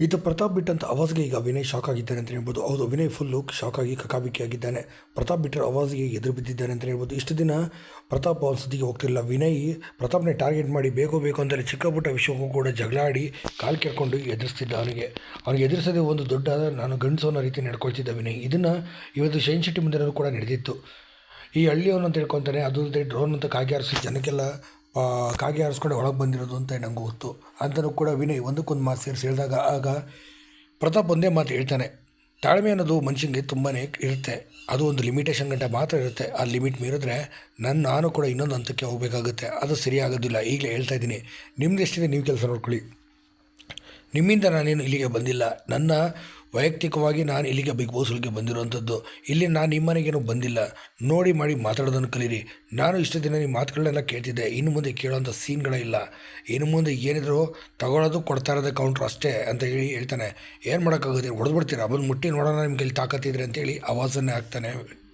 ಇದು ಪ್ರತಾಪ್ ಬಿಟ್ಟಂತ ಆವಾಜ್ಗೆ ಈಗ ವಿನಯ್ ಶಾಕ್ ಆಗಿದ್ದಾನೆ ಅಂತ ಹೇಳ್ಬೋದು. ಹೌದು, ವಿನಯ್ ಫುಲ್ಲು ಶಾಕ್ ಆಗಿ ಕಕಾಬಿಕ್ಕಿ ಆಗಿದ್ದಾನೆ. ಪ್ರತಾಪ್ ಬಿಟ್ಟರ ಆವಾಜ್ಗೆ ಎದುರು ಬಿದ್ದಿದ್ದಾನೆ ಅಂತ ಹೇಳ್ಬೋದು. ಇಷ್ಟು ದಿನ ಪ್ರತಾಪ್ ಅವ್ರ ಸುದ್ದಿಗೆ ಹೋಗ್ತಿಲ್ಲ ವಿನಯ್ ಪ್ರತಾಪ್ನೇ ಟಾರ್ಗೆಟ್ ಮಾಡಿ ಬೇಕು ಬೇಕು ಅಂದರೆ ಚಿಕ್ಕ ಪುಟ್ಟ ವಿಷಯಕ್ಕೂ ಕೂಡ ಜಗಳಾಡಿ ಕಾಲು ಕೆರ್ಕೊಂಡು ಎದುರಿಸ್ತಿದ್ದ ಅವನಿಗೆ. ಅವನಿಗೆ ಎದುರಿಸೋದೇ ಒಂದು ದೊಡ್ಡ ನಾನು ಗಂಡಸು ರೀತಿ ನಡ್ಕೊಳ್ತಿದ್ದ ವಿನಯ್. ಇದನ್ನು ಇವತ್ತು ಶೈನ್ ಶೆಟ್ಟಿ ಮುಂದೆ ಕೂಡ ನಡೆದಿತ್ತು. ಈ ಹಳ್ಳಿಯವನು ಅಂತ ಹೇಳ್ಕೊತಾನೆ. ಅದು ಡ್ರೋನ್ ಅಂತ ಕಾಗೆ ಹಾರಿಸಿ ಜನಕ್ಕೆಲ್ಲ ಕಾಗೆ ಆರಿಸ್ಕೊಂಡು ಒಳಗೆ ಬಂದಿರೋದು ಅಂತ ನಂಗೆ ಗೊತ್ತು. ಅಂತಲೂ ಕೂಡ ವಿನಯ್ ಒಂದಕ್ಕೊಂದು ಮಾತು ಸೇರಿಸಿ ಹೇಳಿದಾಗ ಆಗ ಪ್ರತಾಪ್ ಒಂದೇ ಮಾತು ಹೇಳ್ತಾನೆ, ತಾಳ್ಮೆ ಅನ್ನೋದು ಮನುಷ್ಯನಿಗೆ ತುಂಬಾ ಇರುತ್ತೆ. ಅದು ಒಂದು ಲಿಮಿಟೇಷನ್ ಗಂಟೆ ಮಾತ್ರ ಇರುತ್ತೆ. ಆ ಲಿಮಿಟ್ ಮೀರಿದ್ರೆ ನನ್ನ ನಾನು ಕೂಡ ಇನ್ನೊಂದು ಹಂತಕ್ಕೆ ಹೋಗಬೇಕಾಗುತ್ತೆ. ಅದು ಸರಿಯಾಗೋದಿಲ್ಲ. ಈಗಲೇ ಹೇಳ್ತಾ ಇದ್ದೀನಿ. ನಿಮ್ದು ನೀವು ಕೆಲಸ ನೋಡ್ಕೊಳ್ಳಿ. ನಿಮ್ಮಿಂದ ನಾನೇನು ಇಲ್ಲಿಗೆ ಬಂದಿಲ್ಲ. ನನ್ನ ವೈಯಕ್ತಿಕವಾಗಿ ನಾನು ಇಲ್ಲಿಗೆ ಬಿಗ್ ಬಾಸ್ಗಳಿಗೆ ಬಂದಿರುವಂಥದ್ದು. ಇಲ್ಲಿ ನಾನು ನಿಮ್ಮನೆಗೇನು ಬಂದಿಲ್ಲ. ನೋಡಿ ಮಾಡಿ ಮಾತಾಡೋದನ್ನು ಕಲೀರಿ. ನಾನು ಇಷ್ಟು ದಿನ ನಿಮ್ಮ ಮಾತುಗಳನ್ನೆಲ್ಲ ಕೇಳ್ತಿದ್ದೆ. ಇನ್ನು ಮುಂದೆ ಕೇಳೋಂಥ ಸೀನ್ಗಳೇ ಇಲ್ಲ. ಇನ್ನು ಮುಂದೆ ಏನಿದ್ರು ತಗೊಳ್ಳೋದು ಕೊಡ್ತಾ ಇರೋದೇ ಕೌಂಟ್ರ್ ಅಷ್ಟೇ ಅಂತ ಹೇಳಿ ಹೇಳ್ತಾನೆ. ಏನು ಮಾಡೋಕ್ಕಾಗುತ್ತೆ? ಹೊಡೆದ್ಬಿಡ್ತೀರಾ? ಬಂದು ಮುಟ್ಟಿ ನೋಡೋಣ ನಿಮ್ಗೆ ಇಲ್ಲಿ ತಾಕತ್ತಿದ್ರೆ ಅಂತೇಳಿ ಆವಾಜನ್ನೇ ಹಾಕ್ತಾನೆ